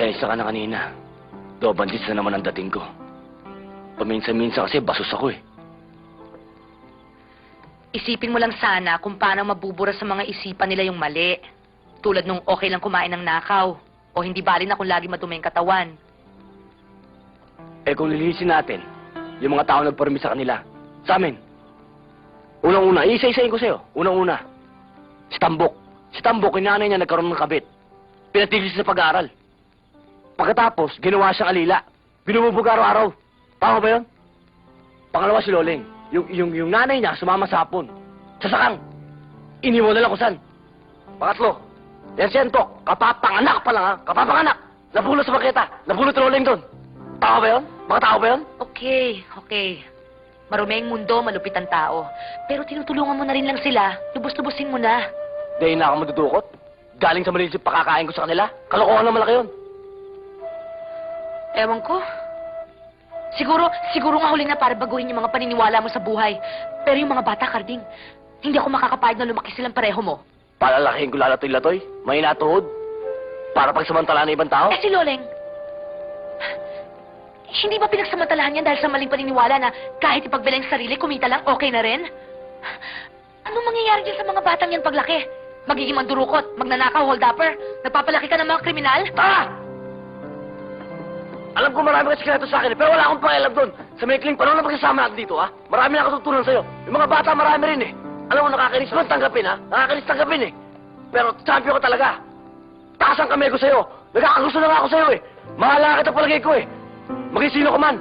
Pasensya ka na kanina. Dobandits na naman ang dating ko. Paminsan-minsan kasi basos ako eh. Isipin mo lang sana kung paano mabubura sa mga isipan nila yung mali. Tulad nung okay lang kumain ng nakaw. O hindi bali na kung lagi madumi ang katawan. Eh kung lilisin natin, yung mga tao nagparami sa kanila, sa amin. Unang-una, isa-isayin ko sa'yo. Unang-una, si Tambok. Si Tambok, yung nanay niya nagkaroon ng kabit. Pinatigil siya sa pag-aaral. Pagkatapos, ginawa siyang alila. Binububog araw-araw. Tama ba yun? Pangalawa si Loling. Yung, yung, yung nanay niya sumama sa hapon. Sa sakang. Iniwan na lang kung saan. Pangatlo, Antok. Kapapanganak pa lang ha. Kapapanganak. Nabulot sa makita. Nabulot si Loling doon. Tao ba yun? Mga tao ba yun? Okay, okay. Marumi ang mundo, malupit ang tao. Pero tinutulungan mo na rin lang sila. Lubos-lubosin mo na. Dahil na ako madudukot. Galing sa maliit yung pakakain ko sa kanila. Kalokohan na malaki yun. Ewan ko. Siguro, siguro nga huli na para baguhin yung mga paniniwala mo sa buhay. Pero yung mga bata, Carding, hindi ako makakapayag na lumaki silang pareho mo. Palalakihin ko lalatoy-latoy. May natuhod. Para pagsamantala ng ibang tao. Eh si Loleng, hindi ba pinagsamantalahan yan dahil sa maling paniniwala na kahit ipagbila yung sarili, kumita lang, okay na rin? Anong mangyayari dyan sa mga batang yan paglaki? Magiging mandurukot, magnanakaw, hold-upper, nagpapalaki ka ng mga kriminal? Tara! Alam ko marami ka sikreto sa akin, eh, pero wala akong pakialam doon. Sa maikling panahon na pagsasama natin dito, ha? Marami na katutunan sa'yo. Yung mga bata, marami rin, eh. Alam mo, nakakainis mo tanggapin, ha? Nakakainis tanggapin, eh. Pero champion ka talaga. Taas ang kamay ko sa'yo. Nagkakagusto na nga ako sa'yo, eh. Mahala kita palagay ko, eh. Maging sino ka man.